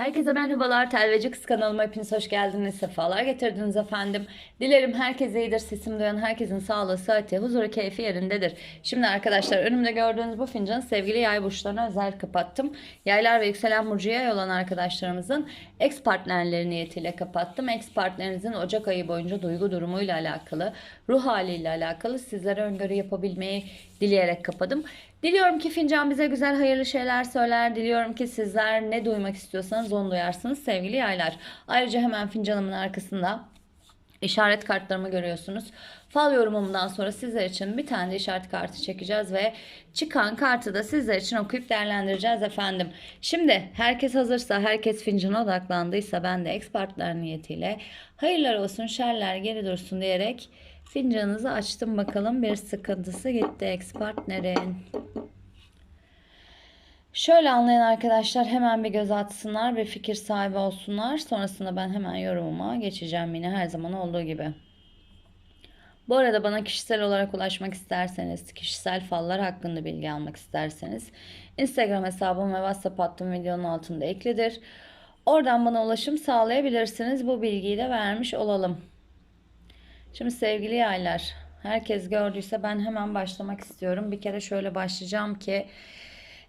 Herkese merhabalar. Telveci Kız kanalıma hepiniz hoş geldiniz. Sefalar getirdiniz efendim. Dilerim herkes iyidir. Sesim duyan herkesin sağlığı, sıhhati, huzuru, keyfi yerindedir. Şimdi arkadaşlar önümde gördüğünüz bu fincanı sevgili yay burçlarına özel kapattım. Yaylar ve yükselen burcu yay olan arkadaşlarımızın ex partnerleri niyetiyle kapattım. Ex partnerinizin Ocak ayı boyunca duygu durumuyla alakalı, ruh haliyle alakalı sizlere öngörü yapabilmeyi dileyerek kapadım. Diliyorum ki fincan bize güzel hayırlı şeyler söyler. Diliyorum ki sizler ne duymak istiyorsanız onu duyarsınız sevgili yaylar. Ayrıca hemen fincanımın arkasında işaret kartlarımı görüyorsunuz. Fal yorumumdan sonra sizler için bir tane de işaret kartı çekeceğiz ve çıkan kartı da sizler için okuyup değerlendireceğiz efendim. Şimdi herkes hazırsa, herkes fincana odaklandıysa ben de expertler niyetiyle hayırlar olsun, şerler geri dursun diyerek fincanınızı açtım bakalım bir sıkıntısı gitti expertlerin. Şöyle anlayan arkadaşlar hemen bir göz atsınlar, bir fikir sahibi olsunlar. Sonrasında ben hemen yorumuma geçeceğim yine her zaman olduğu gibi. Bu arada bana kişisel olarak ulaşmak isterseniz, kişisel fallar hakkında bilgi almak isterseniz Instagram hesabım ve WhatsApp hattım videonun altında eklidir. Oradan bana ulaşım sağlayabilirsiniz. Bu bilgiyi de vermiş olalım. Şimdi sevgili yaylar, herkes gördüyse ben hemen başlamak istiyorum. Bir kere şöyle başlayacağım ki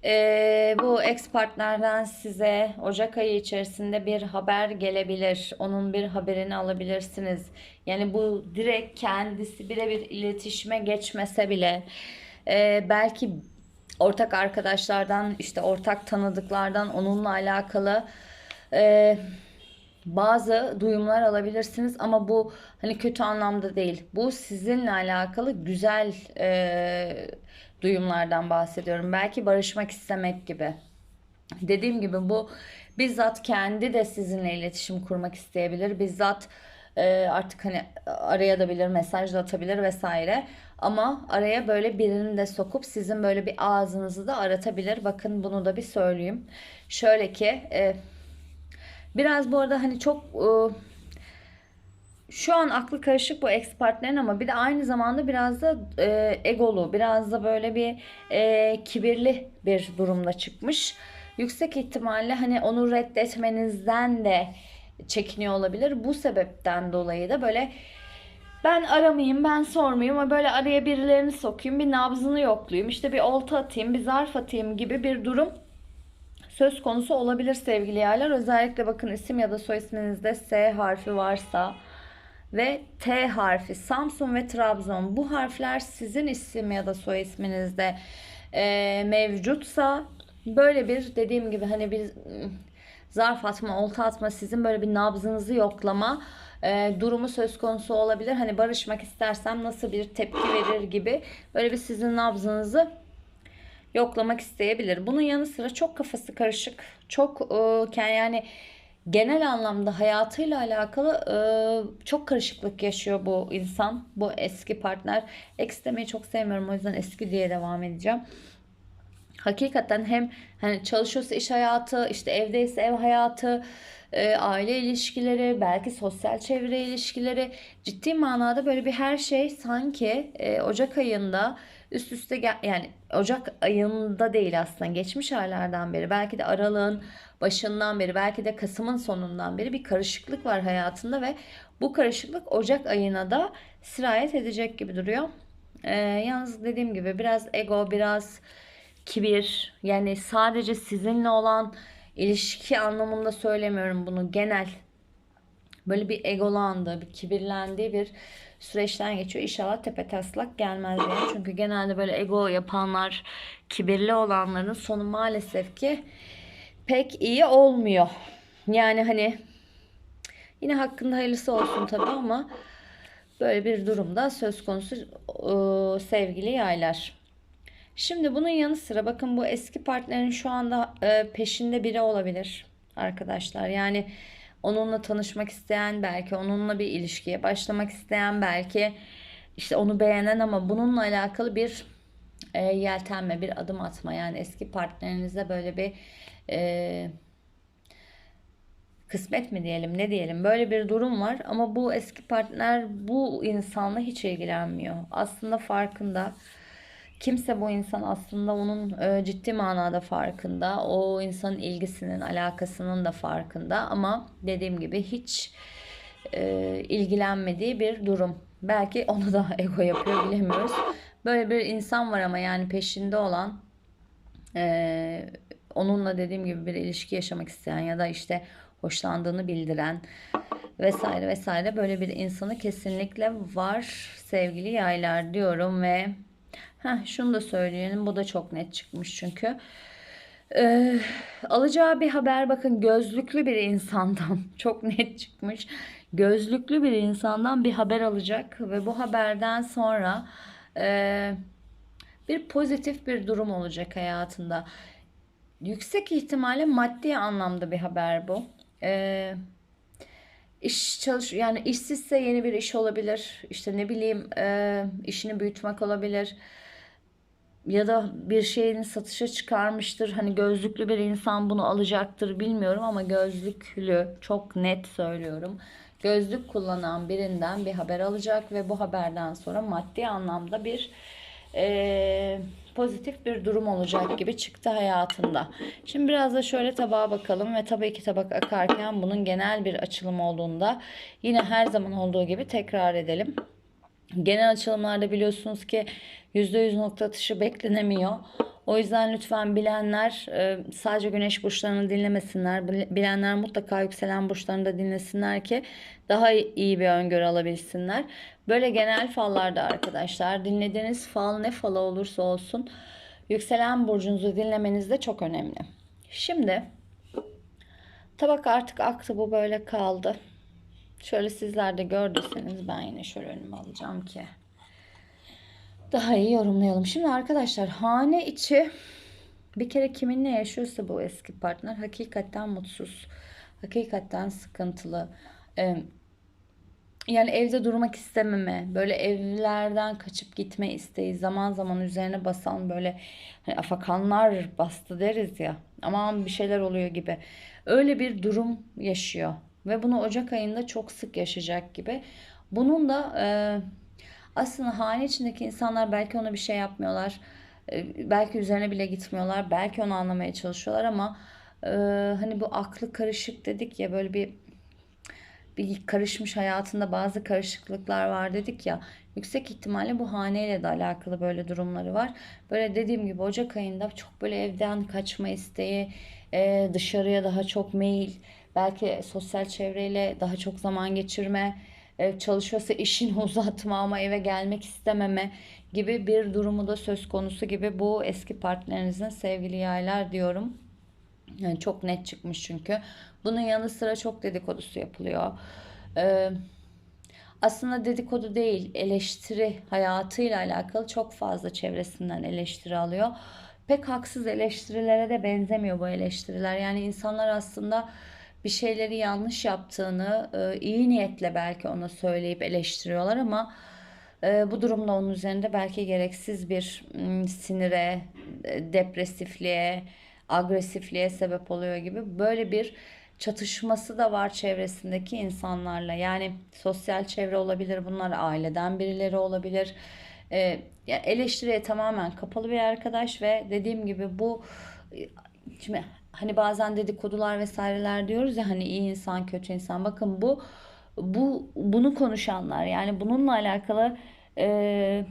ee, bu ex partnerden size Ocak ayı içerisinde bir haber gelebilir. Onun bir haberini alabilirsiniz. Yani bu direkt kendisi birebir iletişime geçmese bile e, belki ortak arkadaşlardan işte ortak tanıdıklardan onunla alakalı e, bazı duyumlar alabilirsiniz ama bu hani kötü anlamda değil. Bu sizinle alakalı güzel e, duyumlardan bahsediyorum. Belki barışmak istemek gibi. Dediğim gibi bu bizzat kendi de sizinle iletişim kurmak isteyebilir. Bizzat e, artık hani arayabilir, mesaj da atabilir vesaire. Ama araya böyle birini de sokup sizin böyle bir ağzınızı da aratabilir. Bakın bunu da bir söyleyeyim. Şöyle ki e, biraz bu arada hani çok e, şu an aklı karışık bu ex partnerin ama bir de aynı zamanda biraz da e, egolu, biraz da böyle bir e, kibirli bir durumda çıkmış. Yüksek ihtimalle hani onu reddetmenizden de çekiniyor olabilir. Bu sebepten dolayı da böyle ben aramayayım, ben sormayayım ama böyle araya birilerini sokayım, bir nabzını yoklayayım, işte bir olta atayım, bir zarf atayım gibi bir durum söz konusu olabilir sevgili yerler. Özellikle bakın isim ya da soy isminizde S harfi varsa ve T harfi Samsun ve Trabzon bu harfler sizin isim ya da soy isminizde e, mevcutsa böyle bir dediğim gibi hani bir zarf atma, olta atma sizin böyle bir nabzınızı yoklama e, durumu söz konusu olabilir. Hani barışmak istersem nasıl bir tepki verir gibi böyle bir sizin nabzınızı yoklamak isteyebilir. Bunun yanı sıra çok kafası karışık, çok e, yani genel anlamda hayatıyla alakalı e, çok karışıklık yaşıyor bu insan, bu eski partner. Ex demeyi çok sevmiyorum o yüzden eski diye devam edeceğim. Hakikaten hem hani çalışıyorsa iş hayatı, işte evdeyse ev hayatı, e, aile ilişkileri, belki sosyal çevre ilişkileri ciddi manada böyle bir her şey sanki e, Ocak ayında üst üste gel yani Ocak ayında değil aslında geçmiş aylardan beri belki de aralığın başından beri belki de Kasım'ın sonundan beri bir karışıklık var hayatında ve bu karışıklık Ocak ayına da sirayet edecek gibi duruyor. Ee, yalnız dediğim gibi biraz ego, biraz kibir yani sadece sizinle olan ilişki anlamında söylemiyorum bunu genel böyle bir egolandığı, bir kibirlendiği bir süreçten geçiyor. İnşallah tepe taslak gelmez yani. Çünkü genelde böyle ego yapanlar, kibirli olanların sonu maalesef ki pek iyi olmuyor. Yani hani yine hakkında hayırlısı olsun tabii ama böyle bir durumda söz konusu ıı, sevgili yaylar. Şimdi bunun yanı sıra bakın bu eski partnerin şu anda e, peşinde biri olabilir arkadaşlar. Yani onunla tanışmak isteyen, belki onunla bir ilişkiye başlamak isteyen, belki işte onu beğenen ama bununla alakalı bir e, yeltenme, bir adım atma. Yani eski partnerinize böyle bir e, kısmet mi diyelim ne diyelim böyle bir durum var ama bu eski partner bu insanla hiç ilgilenmiyor. Aslında farkında kimse bu insan aslında onun e, ciddi manada farkında. O insanın ilgisinin, alakasının da farkında ama dediğim gibi hiç e, ilgilenmediği bir durum. Belki onu da ego yapıyor bilemiyoruz. Böyle bir insan var ama yani peşinde olan e, onunla dediğim gibi bir ilişki yaşamak isteyen ya da işte hoşlandığını bildiren vesaire vesaire böyle bir insanı kesinlikle var sevgili yaylar diyorum ve heh, şunu da söyleyelim bu da çok net çıkmış çünkü ee, alacağı bir haber bakın gözlüklü bir insandan çok net çıkmış. Gözlüklü bir insandan bir haber alacak ve bu haberden sonra e, bir pozitif bir durum olacak hayatında. Yüksek ihtimalle maddi anlamda bir haber bu. Ee, iş çalış yani işsizse yeni bir iş olabilir. İşte ne bileyim e, işini büyütmek olabilir ya da bir şeyini satışa çıkarmıştır. Hani gözlüklü bir insan bunu alacaktır bilmiyorum ama gözlüklü çok net söylüyorum. Gözlük kullanan birinden bir haber alacak ve bu haberden sonra maddi anlamda bir eee, pozitif bir durum olacak gibi çıktı hayatında. Şimdi biraz da şöyle tabağa bakalım ve tabii ki tabak akarken bunun genel bir açılım olduğunda yine her zaman olduğu gibi tekrar edelim. Genel açılımlarda biliyorsunuz ki %100 nokta atışı beklenemiyor. O yüzden lütfen bilenler e, sadece güneş burçlarını dinlemesinler. Bilenler mutlaka yükselen burçlarını da dinlesinler ki daha iyi bir öngörü alabilsinler. Böyle genel fallarda arkadaşlar dinlediğiniz fal ne falı olursa olsun yükselen burcunuzu dinlemeniz de çok önemli. Şimdi tabak artık aktı bu böyle kaldı. Şöyle sizler de gördüyseniz ben yine şöyle önüme alacağım ki daha iyi yorumlayalım. Şimdi arkadaşlar hane içi bir kere kiminle yaşıyorsa bu eski partner hakikaten mutsuz. Hakikaten sıkıntılı. Ee, yani evde durmak istememe, böyle evlerden kaçıp gitme isteği, zaman zaman üzerine basan böyle hani afakanlar bastı deriz ya. Aman bir şeyler oluyor gibi. Öyle bir durum yaşıyor ve bunu Ocak ayında çok sık yaşayacak gibi. Bunun da e, aslında hane içindeki insanlar belki ona bir şey yapmıyorlar. E, belki üzerine bile gitmiyorlar. Belki onu anlamaya çalışıyorlar ama e, hani bu aklı karışık dedik ya böyle bir bir karışmış hayatında bazı karışıklıklar var dedik ya. Yüksek ihtimalle bu haneyle de alakalı böyle durumları var. Böyle dediğim gibi Ocak ayında çok böyle evden kaçma isteği, e, dışarıya daha çok meyil, belki sosyal çevreyle daha çok zaman geçirme, e, çalışıyorsa işini uzatma ama eve gelmek istememe gibi bir durumu da söz konusu gibi bu eski partnerinizin sevgili yaylar diyorum. Yani çok net çıkmış çünkü. Bunun yanı sıra çok dedikodusu yapılıyor. Ee, aslında dedikodu değil, eleştiri hayatıyla alakalı çok fazla çevresinden eleştiri alıyor. Pek haksız eleştirilere de benzemiyor bu eleştiriler. Yani insanlar aslında bir şeyleri yanlış yaptığını e, iyi niyetle belki ona söyleyip eleştiriyorlar ama e, bu durumda onun üzerinde belki gereksiz bir sinire, e, depresifliğe, agresifliğe sebep oluyor gibi böyle bir çatışması da var çevresindeki insanlarla. Yani sosyal çevre olabilir, bunlar aileden birileri olabilir. Ee, eleştiriye tamamen kapalı bir arkadaş ve dediğim gibi bu şimdi hani bazen dedikodular vesaireler diyoruz ya hani iyi insan kötü insan bakın bu bu bunu konuşanlar yani bununla alakalı e,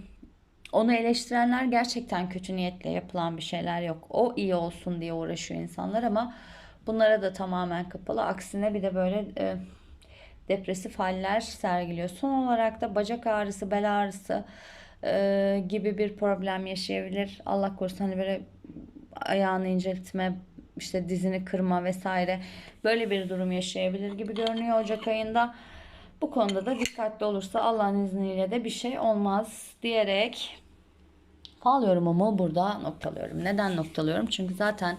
onu eleştirenler gerçekten kötü niyetle yapılan bir şeyler yok. O iyi olsun diye uğraşıyor insanlar ama bunlara da tamamen kapalı. Aksine bir de böyle e, depresif haller sergiliyor. Son olarak da bacak ağrısı, bel ağrısı e, gibi bir problem yaşayabilir. Allah korusun hani böyle ayağını inceltme, işte dizini kırma vesaire böyle bir durum yaşayabilir gibi görünüyor Ocak ayında. Bu konuda da dikkatli olursa Allah'ın izniyle de bir şey olmaz diyerek fal yorumumu burada noktalıyorum. Neden noktalıyorum? Çünkü zaten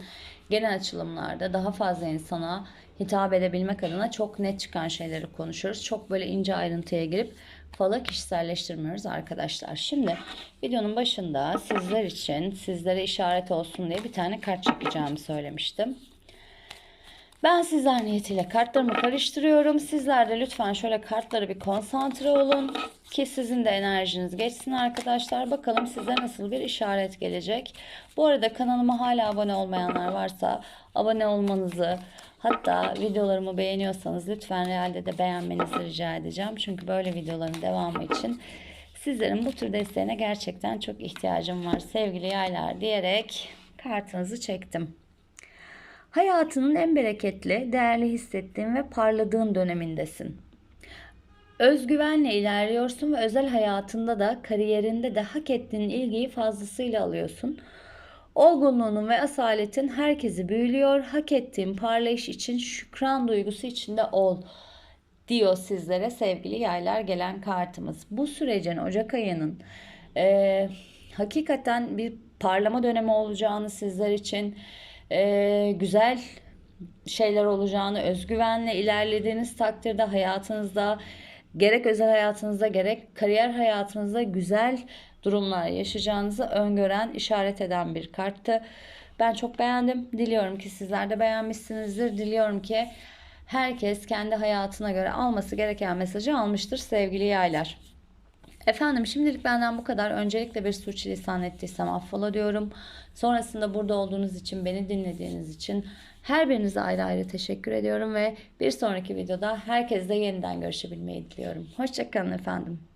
genel açılımlarda daha fazla insana hitap edebilmek adına çok net çıkan şeyleri konuşuyoruz. Çok böyle ince ayrıntıya girip falı kişiselleştirmiyoruz arkadaşlar. Şimdi videonun başında sizler için sizlere işaret olsun diye bir tane kart çekeceğimi söylemiştim. Ben sizler niyetiyle kartlarımı karıştırıyorum. Sizler de lütfen şöyle kartlara bir konsantre olun. Ki sizin de enerjiniz geçsin arkadaşlar. Bakalım size nasıl bir işaret gelecek. Bu arada kanalıma hala abone olmayanlar varsa abone olmanızı hatta videolarımı beğeniyorsanız lütfen realde de beğenmenizi rica edeceğim. Çünkü böyle videoların devamı için sizlerin bu tür desteğine gerçekten çok ihtiyacım var sevgili yaylar diyerek kartınızı çektim. Hayatının en bereketli, değerli hissettiğin ve parladığın dönemindesin. Özgüvenle ilerliyorsun ve özel hayatında da kariyerinde de hak ettiğin ilgiyi fazlasıyla alıyorsun. Olgunluğunun ve asaletin herkesi büyülüyor. Hak ettiğin parlayış için şükran duygusu içinde ol diyor sizlere sevgili yaylar gelen kartımız. Bu sürecin Ocak ayının e, hakikaten bir parlama dönemi olacağını sizler için e, güzel şeyler olacağını, özgüvenle ilerlediğiniz takdirde hayatınızda gerek özel hayatınızda gerek kariyer hayatınızda güzel durumlar yaşayacağınızı öngören, işaret eden bir karttı. Ben çok beğendim. Diliyorum ki sizler de beğenmişsinizdir. Diliyorum ki herkes kendi hayatına göre alması gereken mesajı almıştır sevgili yaylar. Efendim şimdilik benden bu kadar. Öncelikle bir sürçülisan ettiysem affola diyorum. Sonrasında burada olduğunuz için, beni dinlediğiniz için her birinize ayrı ayrı teşekkür ediyorum ve bir sonraki videoda herkesle yeniden görüşebilmeyi diliyorum. Hoşçakalın efendim.